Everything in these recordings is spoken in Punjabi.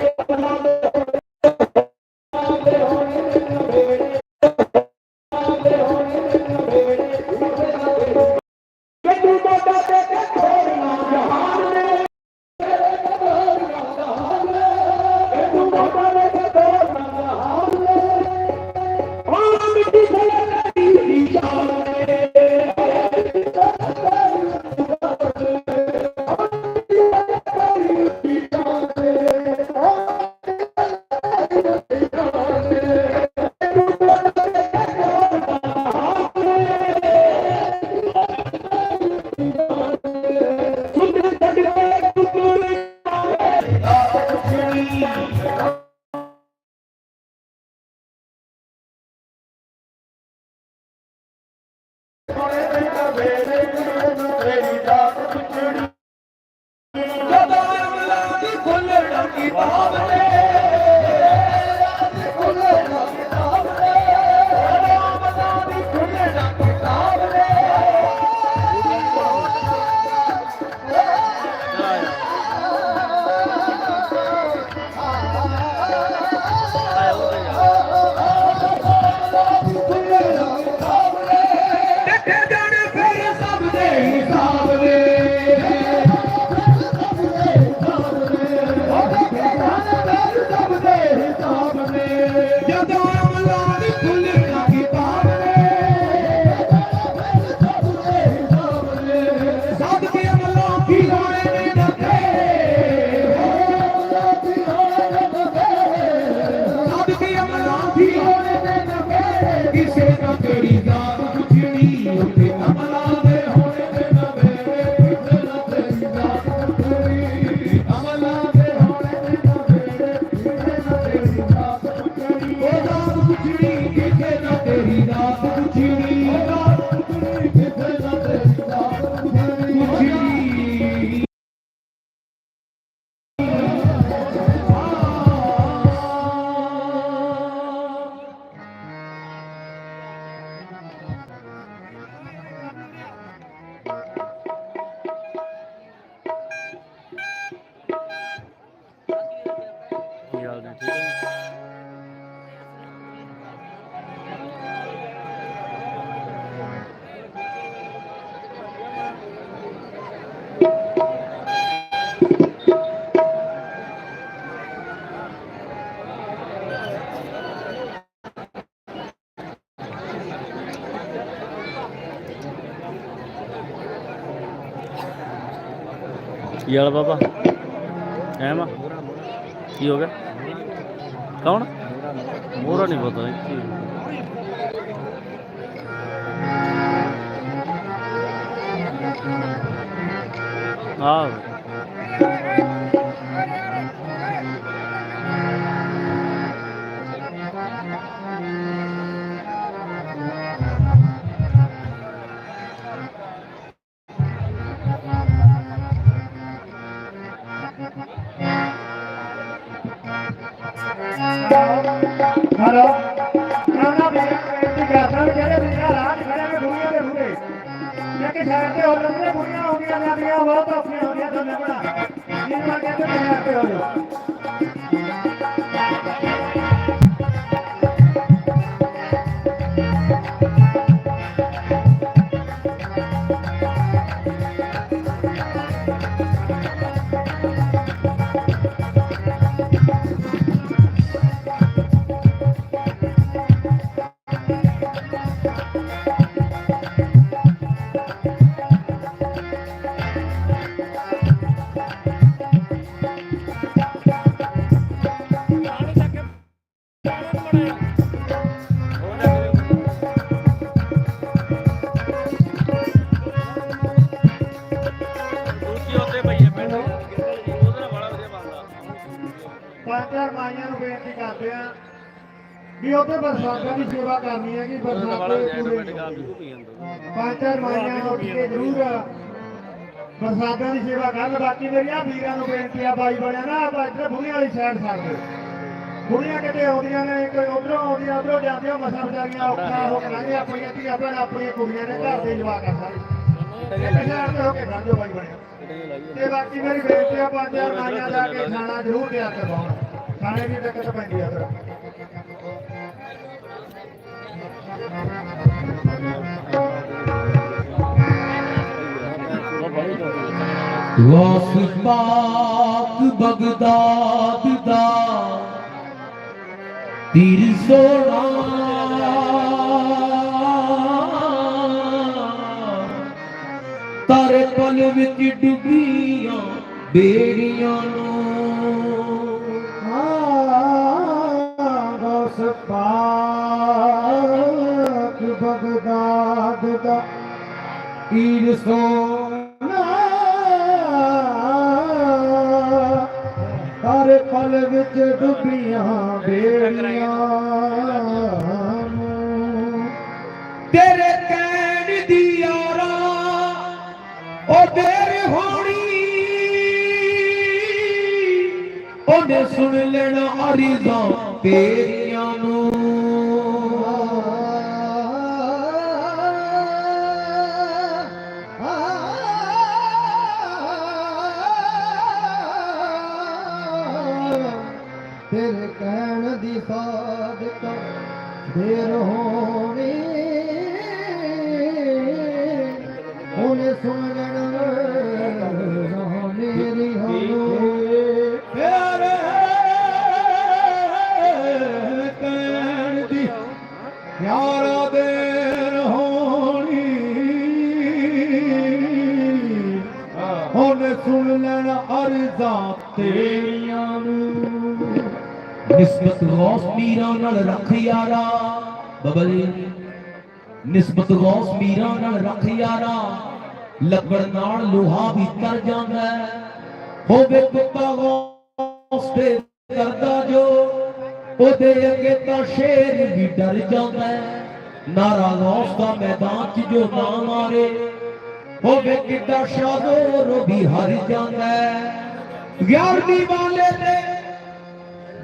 Fernando Ele America. ਯਾਲ ਬਾਬਾ? ਐ ਮਾ ਕੀ ਹੋ ਗਿਆ? ਕੌਣ? ਮੋਰਾ ਨਹੀਂ ਪਤਾ ਕੀ ਆ 現場でちょっとやってるす。ਬੇਨਤੀ ਕਰਦੇ ਆ ਵੀ ਉਹਦੇ ਬਰਸਾਤਾਂ ਦੀ ਸੇਵਾ ਕਰਨੀ ਹੈ ਕਿ ਬਰਸਾਤ ਦੇ ਪੂਰੇ ਪੰਚਾਇਤ ਮਾਈਆਂ ਨੂੰ ਕੇ ਜ਼ਰੂਰ ਬਰਸਾਤਾਂ ਦੀ ਸੇਵਾ ਕਰਨ ਬਾਕੀ ਮੇਰੀਆਂ ਵੀਰਾਂ ਨੂੰ ਬੇਨਤੀ ਆ ਬਾਈ ਬਣਿਆ ਨਾ ਆਪਾਂ ਇੱਧਰ ਬੁਰੀ ਸਾਈਡ ਸਾਈਡ ਕੁੜੀਆਂ ਕਿਤੇ ਆਉਂਦੀਆਂ ਨੇ? ਕੋਈ ਉਧਰੋਂ ਆਉਂਦੀਆਂ ਉਧਰੋਂ ਜਾਂਦੀਆਂ ਮਸਾ ਬਚਾਰੀਆਂ ਔਖਾ ਹੋ ਕੇ ਲੰਘੇ ਆਪਣੀਆਂ ਧੀਆਂ ਭੈਣ ਆਪਣੀਆਂ ਕੁੜੀਆਂ ਨੇ ਘਰ ਦੇ ਜਵਾਕ ਆ ਸਾਰੇ। ਇਹ ਪਿਆਰ ਤੇ ਹੋ ਕੇ ਸਾਂਝੋ ਬਾਈ ਬਣਿਆ ਤੇ ਬਾਕੀ ਮੇਰੀ ਬੇਨਤੀ ਆ, ਪੰਜ ਚਾਰ ਮਾਈਆਂ ਜਾ ਕੇ ਖਾਣਾ ਜ਼ਰੂਰ ਦਿਆ ਕਰੋ ਖਾਣੇ ਦੀ ਦਿੱਕਤ ਪੈਂਦੀ ਆ ਫਿਰ। ਵਾਫਿਕ ਪਾਕ ਬਗਦਾਦ ਦਾ ਤੀਰ ਸੋਣਾ ਤਾਰੇ ਪਲ ਵਿੱਚ ਡੁੱਬੀਆਂ ਬੇੜੀਆਂ ਨੂੰ ਗੌਸ ਪਾਕ ਬਗਦਾਦ ਦਾ ਈਰ ਪਲ ਵਿੱਚ ਡੁੱਬੀਆਂ ਬੇੜੀਆਂ ਤੇਰੇ ਕਹਿਣ ਦੀ ਯਾਰਾ ਉਹ ਦੇਰ ਹੋਣੀ। ਉਹਨੇ ਸੁਣ ਲੈਣਾ ਅਰੀਜ਼ਾਂ ਤੇਰੀਆਂ ਨੂੰ। ਨਾਲ ਲੋਹਾ ਵੀ ਤਰ ਜਾਂਦਾ ਹੋਵੇ ਕੁੱਤਾ ਗੌਸ ਤੇ ਕਰਦਾ ਜੋ, ਉਹਦੇ ਅੱਗੇ ਤਾਂ ਸ਼ੇਰ ਵੀ ਡਰ ਜਾਂਦਾ ਨਾਰਾ ਗੌਸ ਦਾ ਮੈਦਾਨ 'ਚ ਜੋ ਨਾ ਮਾਰੇ, ਹੋਵੇ ਕਿੱਡਾ ਸ਼ਾਦੋਰ ਵੀ ਹਾਰ ਜਾਂਦਾ ਗਿਆਰਵੀਂ ਵਾਲੇ ਤੇ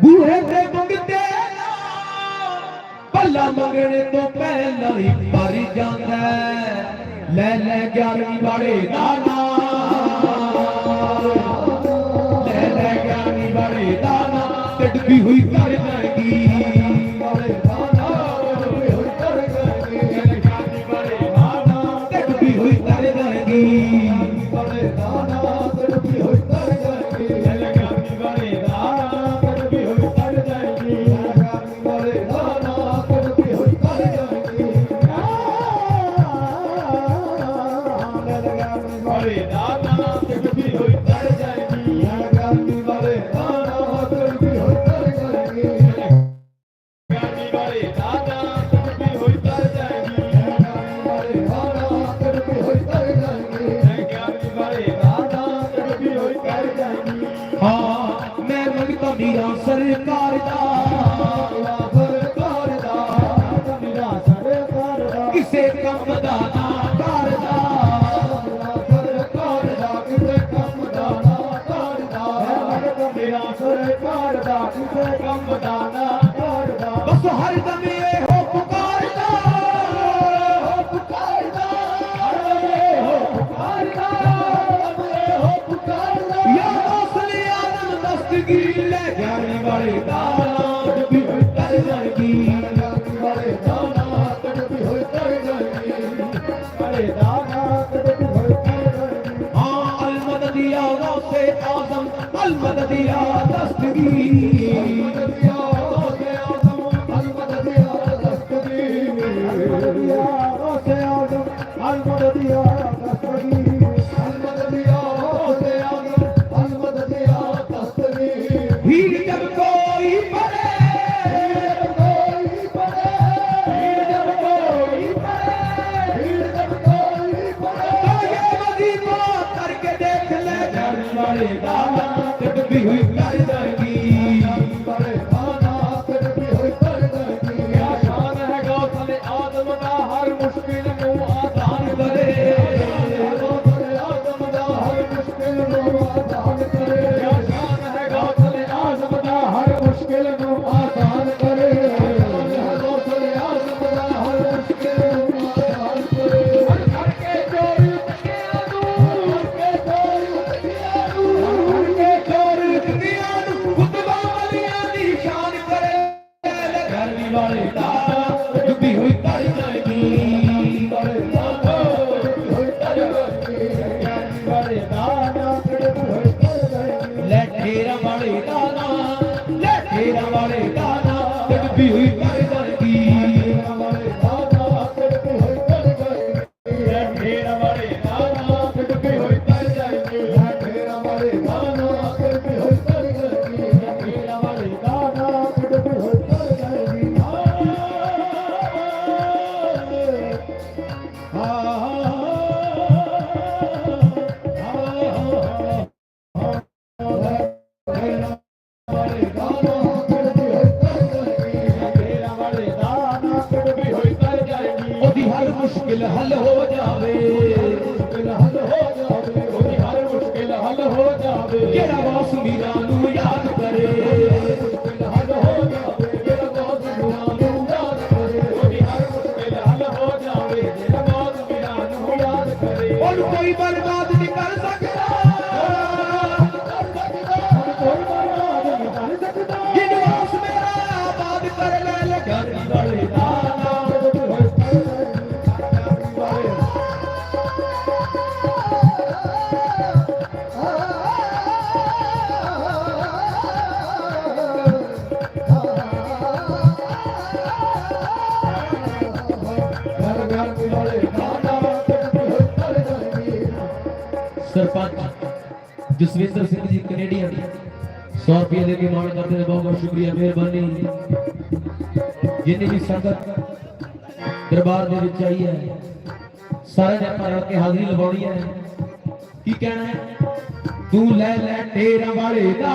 ਬੂਹੇ ਤੇ ਮੰਗਦੇ ਪੱਲਾ ਮੰਗਣੇ ਤੋਂ ਪਹਿਲਾਂ ਹੀ ਪਰ ਜਾਂਦਾ ਲੈ ਲੈ ਗਿਆਰਵੀਂ ਵਾਲੇ ਦਾ ਨਾਮ ਲੈ ਲੈ ਗਿਆਰਵੀਂ ਵਾਲੇ ਦਾ ਨਾਮ ਤੇ ਹੋਈ ਕਰ ਜਾਏਗੀ अलमद दया दस्ती आज़म अलो अल ਆਬਾਦ ਕਰ ਲੈ ਲਗਾਨੀ ਵਾਲੇ ਦਾ ਘਰ ਘਰ ਵਾਲੇ ਦਾਦਾ ਕਰ ਜਾਣਗੇ ਸਰਪੰਚ ਜਸਵਿੰਦਰ ਸਿੰਘ ਜੀ ਜਿੰਨੀ ਵੀ ਸੰਗਤ ਦਰਬਾਰ ਦੇ ਵਿੱਚ ਆਈ ਹੈ ਸਾਰੇ ਨੇ ਆਪਾਂ ਕੇ ਹਾਜ਼ਰੀ ਲਵਾਉਣੀ ਹੈ। ਕੀ ਕਹਿਣਾ ਤੂੰ ਲੈ ਲੈ ਤੇਰਾ ਵਾਲੇ ਦਾ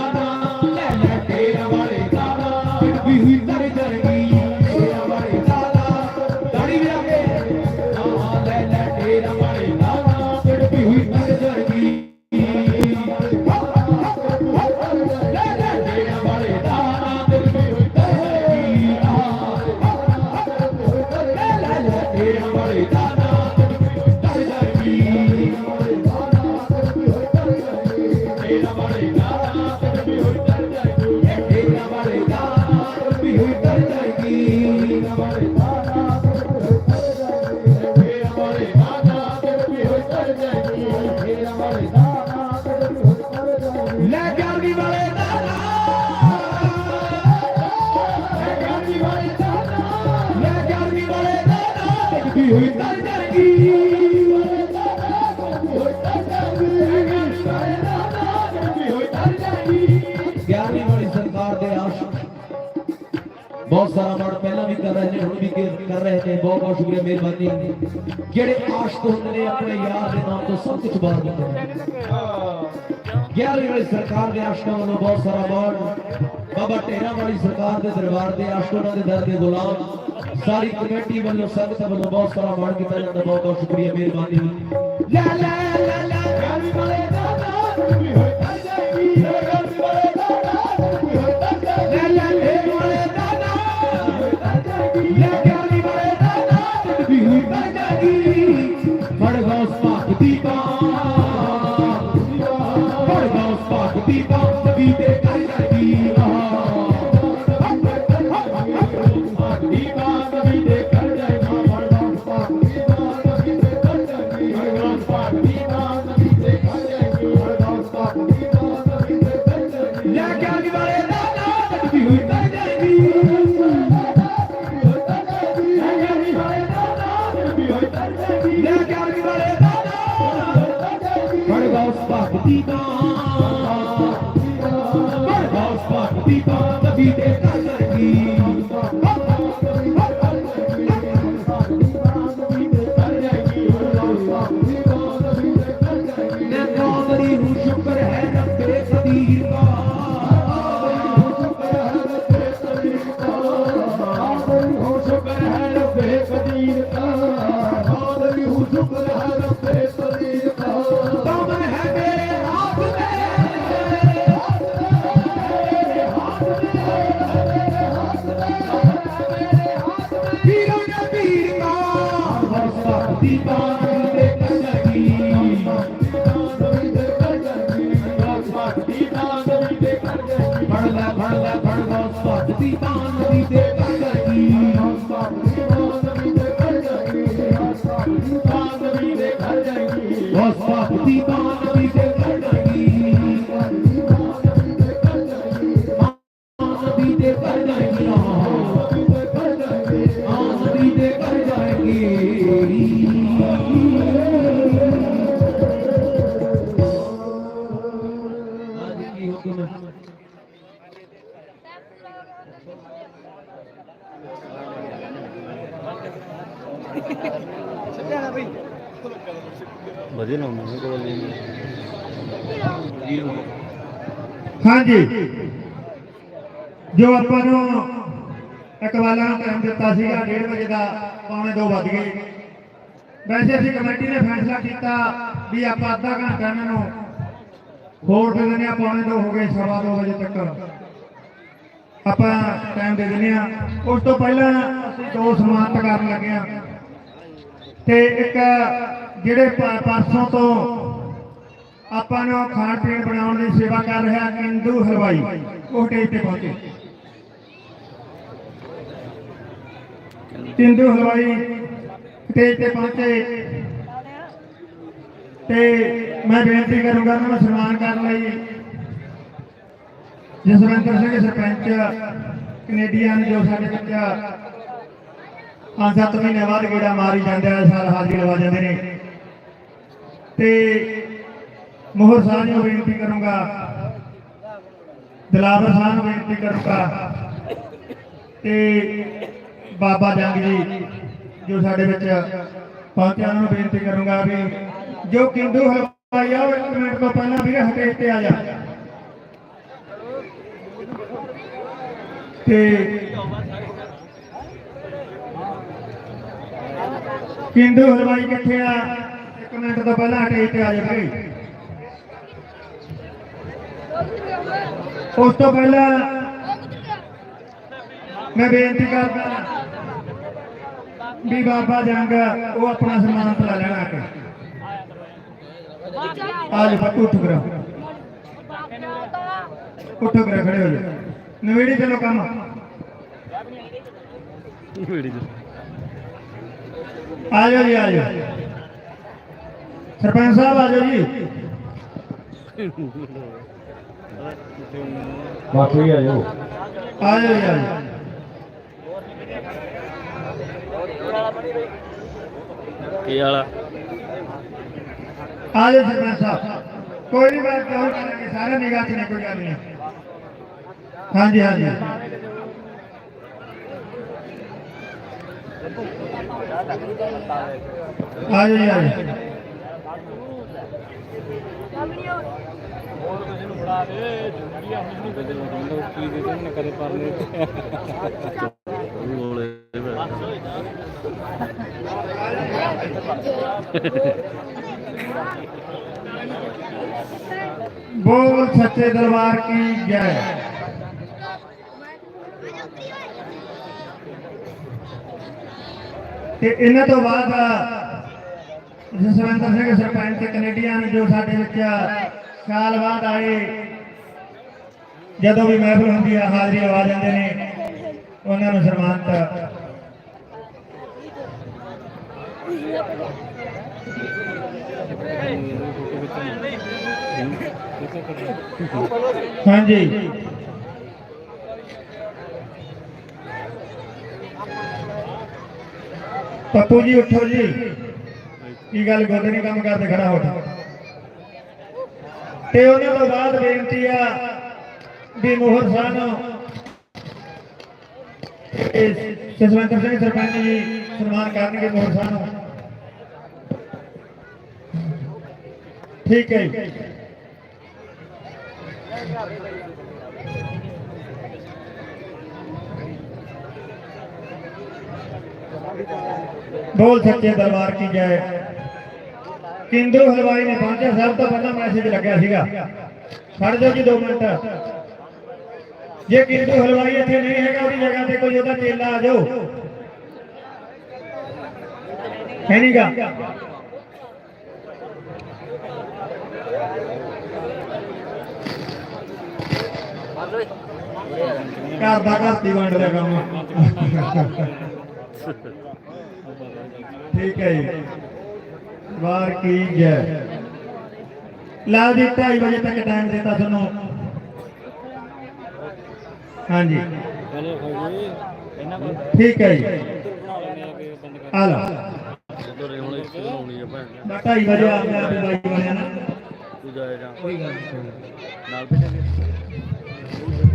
12 ਬਾਰ ਪਹਿਲਾਂ ਵੀ ਕਰ ਰਹੇ ਨੇ, ਹੁਣ ਵੀ ਕਰ ਰਹੇ ਨੇ, ਬਹੁਤ ਬਹੁਤ ਸ਼ੁਕਰੀਆ, ਮਿਹਰਬਾਨੀ। ਜਿਹੜੇ ਆਸ਼ਕ ਹੁੰਦੇ ਨੇ, ਆਪਣੇ ਯਾਰ ਦੇ ਨਾਮ ਤੋਂ ਸਭ ਕੁਝ ਬਾਹਰ ਕਰਦੇ ਨੇ ਗਿਆਰੀ ਵਾਲੀ ਸਰਕਾਰ ਦੇ ਆਸ਼ਕਾਂ ਵੱਲੋਂ ਬਹੁਤ ਸਾਰਾ ਮਾਣ ਬਾਬਾ ਟੇਰਾ ਵਾਲੀ ਸਰਕਾਰ ਦੇ ਦਰਬਾਰ ਦੇ ਆਸ਼ਕਾਂ ਦੇ ਦਰ ਦੇ ਗੁਲਾਮ। ਸਾਰੀ ਕਮੇਟੀ ਵੱਲੋਂ, ਸੰਗਤ ਵੱਲੋਂ ਬਹੁਤ ਸਾਰਾ ਮਾਣ ਕੀਤਾ ਜਾਂਦਾ, ਬਹੁਤ ਬਹੁਤ ਸ਼ੁਕਰੀਆ, ਮਿਹਰਬਾਨੀ। ਲੈ ਲੈ ਦੀ ਬਾਹ ਹਾਂਜੀ। ਜੋ ਆਪਾਂ ਨੂੰ ਇਕਵਾਲਾ ਨੂੰ ਟਾਈਮ ਦਿੱਤਾ ਸੀਗਾ 1:30 ਵਜੇ ਦਾ, ਪੌਣੇ 2 ਵੱਜ ਗਏ। ਵੈਸੇ ਅਸੀਂ ਕਮੇਟੀ ਨੇ ਫੈਸਲਾ ਕੀਤਾ ਵੀ ਆਪਾਂ ਅੱਧਾ ਘੰਟਾ ਇਹਨਾਂ ਨੂੰ ਹੋਰ ਦੇ ਦਿੰਦੇ ਆ ਪੌਣੇ ਦੋ ਹੋ ਗਏ, ਸਵਾ ਦੋ ਵਜੇ ਤੱਕ। ਆਪਾਂ ਟਾਈਮ ਦੇ ਦਿੰਦੇ ਆ ਉਸ ਤੋਂ ਪਹਿਲਾਂ ਅਸੀਂ ਦੋ ਸਮਾਨਤ ਕਰਨ ਲੱਗੇ ਆ ਤੇ ਇੱਕ ਜਿਹੜੇ ਪਰਸੋਂ ਤੋਂ ਆਪਾਂ ਨੂੰ ਖਾਣ ਪੀਣ ਬਣਾਉਣ ਦੀ ਸੇਵਾ ਕਰ ਰਿਹਾ ਕਿੰਦੂ ਹਲਵਾਈ। ਉਹ ਸਟੇਜ ਤੇ ਪਹੁੰਚੇ। ਕਿੰਦੂ ਹਲਵਾਈ ਸਟੇਜ ਤੇ ਪਹੁੰਚੇ। ਤੇ ਮੈਂ ਬੇਨਤੀ ਕਰੂੰਗਾ ਉਹਨਾਂ ਨੂੰ ਸਨਮਾਨ ਕਰਨ ਲਈ। ਜਸਵੰਤਰ ਸਿੰਘ ਸਰਪੰਚ, ਕੈਨੇਡੀਅਨ ਜੋ ਸਾਡੇ ਬੱਚਾ ਪੰਜ ਸੱਤ ਮਹੀਨੇ ਬਾਅਦ ਗੇੜਾ ਮਾਰੀ ਜਾਂਦੇ ਆ, ਸਾਲ ਹਾਜ਼ਰੀ ਲਵਾ ਜਾਂਦੇ ਨੇ। ਤੇ ਮੋਹਰ ਸਾਹਿਬ ਨੂੰ ਬੇਨਤੀ ਕਰੂੰਗਾ। ਦਿਲਾਵਰ ਸਾਹਿਬ ਨੂੰ ਬੇਨਤੀ ਕਰੂੰਗਾ। ਤੇ ਬਾਬਾ ਜੰਗ ਜੀ, ਜੋ ਸਾਡੇ ਵਿੱਚ ਪਹੁੰਚਿਆ ਉਹਨਾਂ ਨੂੰ ਬੇਨਤੀ ਕਰੂੰਗਾ ਵੀ ਜੋ ਕਿੰਦੂ ਹਲਵਾਈ ਆ ਉਹ ਇੱਕ ਮਿੰਟ ਤੋਂ ਪਹਿਲਾਂ ਵੀ ਹਟੇ ਤੇ ਆ ਜਾ। ਤੇ ਕਿੰਦੂ ਹਲਵਾਈ ਕਿੱਥੇ ਆ? ਇੱਕ ਮਿੰਟ ਤੋਂ ਪਹਿਲਾਂ ਹਟੇ ਤੇ ਆ ਜਾ, ਭਾਈ। ਉਸ ਤੋਂ ਪਹਿਲਾਂ ਮੈਂ ਬੇਨਤੀ ਕਰਦਾ ਵੀ ਬਾਬਾ ਜੰਗ ਉਹ ਆਪਣਾ ਸਨਮਾਨ ਪਲਾ ਲੈਣਾ ਆ ਕੇ। ਆ ਜਾ ਬੱਤੂ ਉੱਠ ਖੜੇ ਹੋ ਜਾ ਨਵੇੜੀ ਚਲੋ ਕੰਮ। ਆ ਜਾਓ ਜੀ, ਆ ਜਾਓ। ਸਰਪੰਚ ਸਾਹਿਬ, ਆ ਜਾਓ ਜੀ। ਬਾਕੀ ਆ ਜਾਓ। ਆ ਜਾਓ ਜਾਓ ਕੀ ਵਾਲਾ ਆ? ਜਾਓ ਸਰਪੰਚ ਸਾਹਿਬ ਕੋਈ ਨਹੀਂ ਮੈਂ ਕਹੂੰ ਕਰਾਂਗੇ ਸਾਰੇ ਨਿਗਾਹ ਚ ਨੇ ਕੋਈ ਗੱਲ ਨਹੀਂ। ਹਾਂਜੀ ਹਾਂਜੀ। ਆ ਜਾਓ ਜੀ ਆ ਜਾਓ ਕੀ ਦੇ ਤੈਨੂੰ ਨਾ ਕਦੇ ਪਰਨੇ ਬੋਲੇ ਬੋਲ ਸੱਚੇ ਦਰਬਾਰ ਕੀ ਜੈ? ਤੇ ਇਹਨਾਂ ਤੋਂ ਬਾਅਦ ਜਸਵੰਤ ਸਿੰਘ ਸਰਪੰਚ ਕੈਨੇਡੀਅਨ ਜੋ ਸਾਡੇ ਵਿੱਚ ਸਾਲ ਬਾਅਦ ਆਏ। ਜਦੋਂ ਵੀ ਮਹਿਫਲ ਹੁੰਦੀ ਆ, ਹਾਜ਼ਰੀ ਲਵਾ ਜਾਂਦੇ ਨੇ। ਉਹਨਾਂ ਨੂੰ ਸਨਮਾਨਿਤ। ਹਾਂਜੀ। ਪੱਪੂ ਜੀ, ਉੱਠੋ ਜੀ। ਕੀ ਗੱਲ ਗੋਡੇ ਕੰਮ ਕਰਦੇ, ਖੜਾ ਹੋ ਤੇ ਉਹਨਾਂ ਤੋਂ ਬਾਅਦ ਬੇਨਤੀ ਆ ਵੀ ਮੋਹਰ ਸਾਹਿਬ ਨੂੰ ਇਹ ਜਸਵੰਤ ਸਿੰਘ ਸਰਪੰਚ ਜੀ ਸਨਮਾਨ ਕਰਨਗੇ ਮੋਹਰ ਸਾਹਿਬ ਨੂੰ। ਠੀਕ ਹੈ ਜੀ। ਬੋਲ ਸੱਚੇ ਦਰਬਾਰ ਕੀ ਜੈ ਹਲਵਾਈ ਨੇ ਪਹੁੰਚਿਆ, ਸਭ ਤੋਂ ਪਹਿਲਾਂ ਮੈਸੇਜ ਲੱਗਿਆ ਸੀਗਾ। ਖੜ ਜਾਓ ਜੀ 2 ਮਿੰਟ। ਜੇ ਕਿੰਦੂ ਹਲਵਾਈ ਇੱਥੇ ਨਹੀਂ ਹੈਗਾ ਉਹਦੀ ਜਗ੍ਹਾ ਤੇ ਕੋਈ ਉਹਦਾ ਚੇਲਾ ਆ ਜਾਓ। ਹੈ ਨਹੀਂਗਾ ਘਰ ਦਾ ਘਰ ਵੰਡ ਦਾ ਕੰਮ। ਠੀਕ ਹੈ ਜੀ। ਵਾਰ ਕੀ ਜੈ। ਲਾ ਜੀ 2:30 ਵਜੇ ਤੱਕ ਟਾਈਮ ਦਿੱਤਾ ਤੁਹਾਨੂੰ। ਹਾਂਜੀ। ਠੀਕ ਹੈ ਜੀ। ਆ ਲਓ ਨੇ। ਮੈਂ 2:30 ਵਜੇ ਆ ਗਿਆ ਬਾਈ ਵਾਲਿਆਂ ਨਾਲ। ਤੂੰ ਜਾਏ ਜਾ ਕੋਈ ਗੱਲ ਨਹੀਂ। ਨਾਲ ਭੇਜਾਂਗੇ।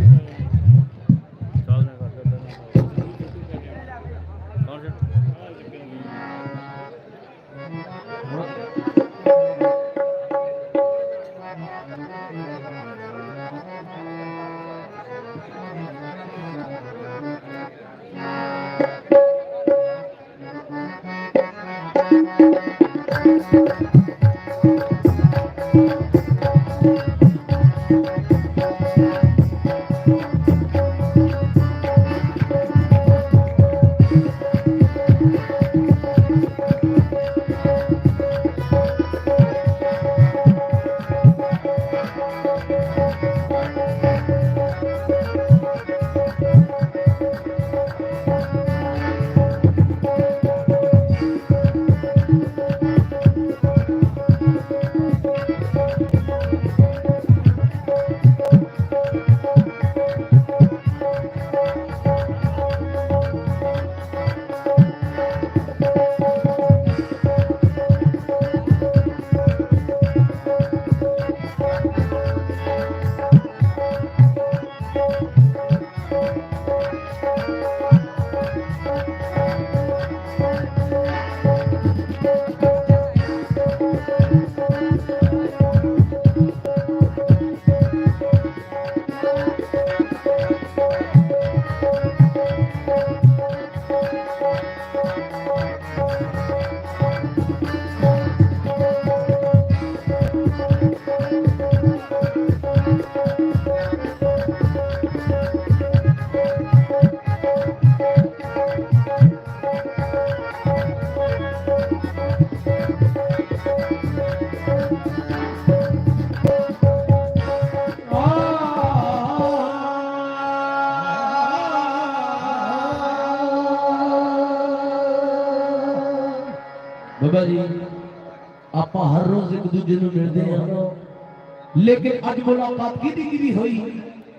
ਲੇਕਿਨ ਅੱਜ ਮੁਲਾਕਾਤ ਕਿਹਦੀ ਕਿਹਦੀ ਹੋਈ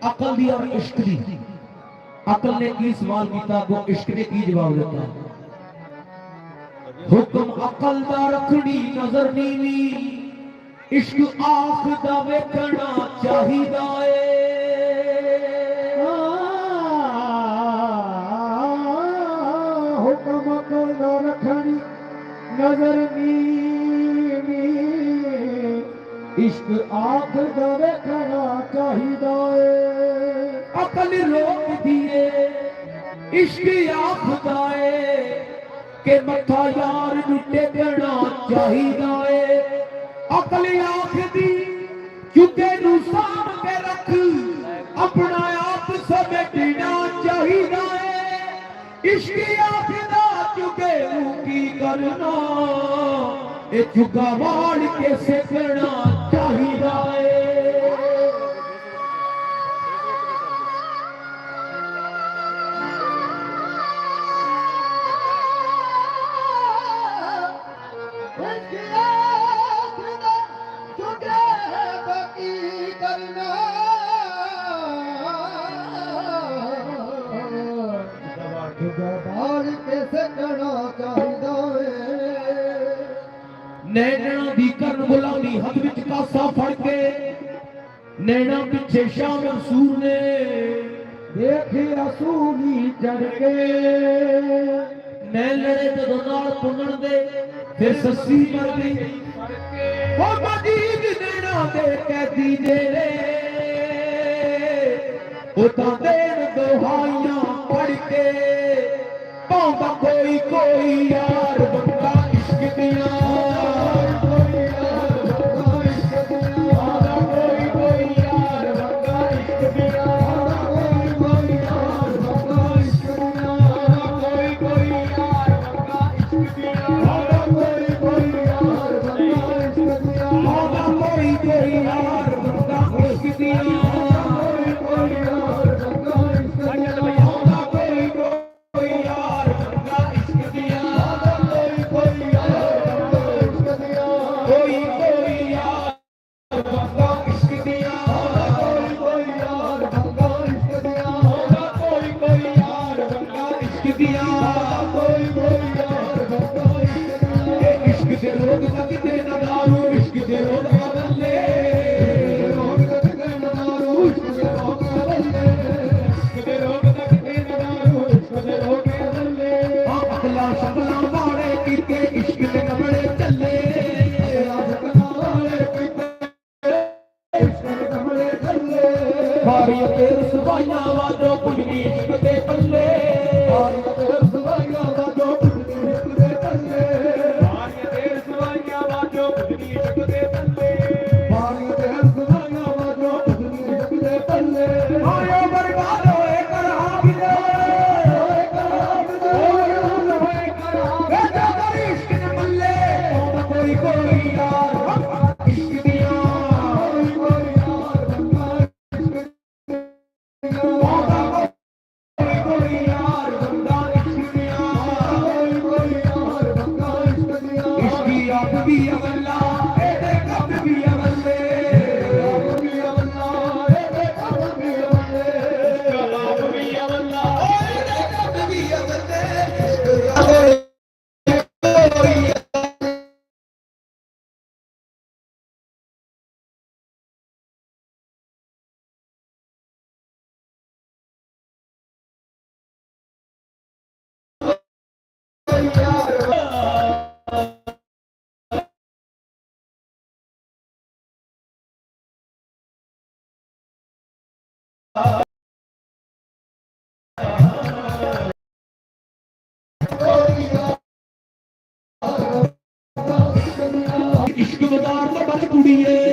ਅਕਲ ਦੀ ਔਰ ਇਸ਼ਕ ਦੀ ਅਕਲ ਨੇ ਕੀ ਸਵਾਲ ਕੀਤਾ ਅੱਗੋਂ ਇਸ਼ਕ ਨੇ ਕੀ ਜਵਾਬ ਦਿੱਤਾ ਹੁਕਮ ਅਕਲ ਦਾ ਰੱਖਣੀ ਨਜ਼ਰ ਨੀਵੀਂ ਇਸ਼ਕ ਆਖ ਦਾ ਵੇਖਣਾ ਚਾਹੀਦਾ ਏ ਹੁਕਮ ਅਕਲ ਦਾ ਰੱਖਣੀ ਨਜ਼ਰ ਨੀਵੀਂ ਇਸ਼ਕ ਆਖ ਦਾ ਵੇਖਣਾ ਚਾਹੀਦਾ ਏ। ਅਕਲ ਰੋਕਦੀ ਏ, ਇਸ਼ਕ ਆਖਦਾ ਏ। ਕਿ ਮੱਥਾ ਯਾਰ ਨੂੰ ਟੇਕਣਾ ਚਾਹੀਦਾ ਏ। ਅਕਲ ਆਖਦੀ ਚੁੱਕੇ ਨੂੰ ਸਾਂਭ ਕੇ ਰੱਖ। ਆਪਣਾ ਆਪ ਸਮਝਣਾ ਚਾਹੀਦਾ ਏ। ਇਸ਼ਕ ਆਖਦਾ ਚੁੱਕੇ ਨੂੰ ਕੀ ਕਰਨਾ? ਇਹ ਚੁੱਕਾ ਵਾੜ ਕੇ ਸਿੱਖਣਾ ਨੈਣਾ ਦੀ ਕਰਨ ਬੁਲਾਉਂਦੀ ਹੱਥ ਵਿੱਚ ਕਾਸਾ ਫੜ ਕੇ ਨੈਣਾ ਪਿੱਛੇ ਸ਼ਾਮ ਸੂਰ ਨੇ। ਦੇਖਿਆ ਸੂਲੀ ਚੜ ਕੇ। ਮੈਂ ਲੜੇ ਜਦੋਂ ਨਾਲ ਪੁੰਨਣ ਦੇ, ਫਿਰ ਸੱਸੀ ਮਰ ਗਈ। ਹੋ ਮਜੀਦ ਨੈਣਾ ਦੇ ਕੈਦੀ ਜਿਹੜੇ ਉਹ ਤਾਂ ਦੇਣ ਦੁਹਾਈਆਂ ਪੜ ਕੇ। ਪਾਉਂਦਾ ਕੋਈ ਕੋਈ ਯਾਰ ਬੰਦਾ ਇਸ਼ਕ ਦੀਆਂ। ਇਸ਼ਕ ਦੀਆਂ ਆਉਂਦਾ ਇਸ਼ਕ